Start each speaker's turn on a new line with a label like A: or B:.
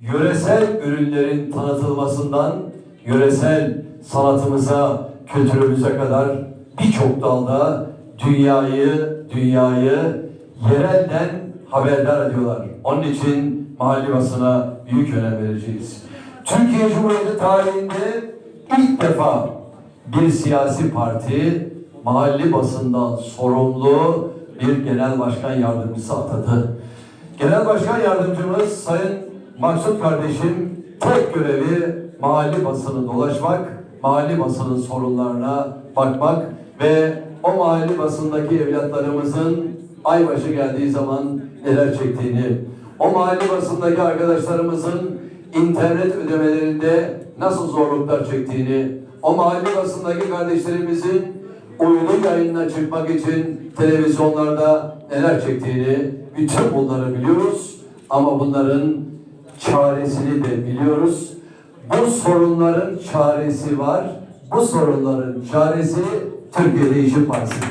A: Yöresel ürünlerin tanıtılmasından yöresel sanatımıza, kültürümüze kadar birçok dalda dünyayı, dünyayı yerelden haberdar ediyorlar. Onun için mahalli basına büyük önem vereceğiz. Türkiye Cumhuriyeti tarihinde ilk defa bir siyasi parti mahalli basından sorumlu bir genel başkan yardımcısı atadı. Genel Başkan Yardımcımız Sayın Maksut kardeşim tek görevi mahalli basını dolaşmak, mahalli basının sorunlarına bakmak ve o mahalli basındaki evlatlarımızın aybaşı geldiği zaman neler çektiğini, o mahalli basındaki arkadaşlarımızın internet ödemelerinde nasıl zorluklar çektiğini, o mahalli basındaki kardeşlerimizin uydu yayınına çıkmak için televizyonlarda neler çektiğini bütün bunları biliyoruz. Ama bunların çaresini de biliyoruz. Bu sorunların çaresi var. Bu sorunların çaresi Türkiye Değişim Partisi'dir.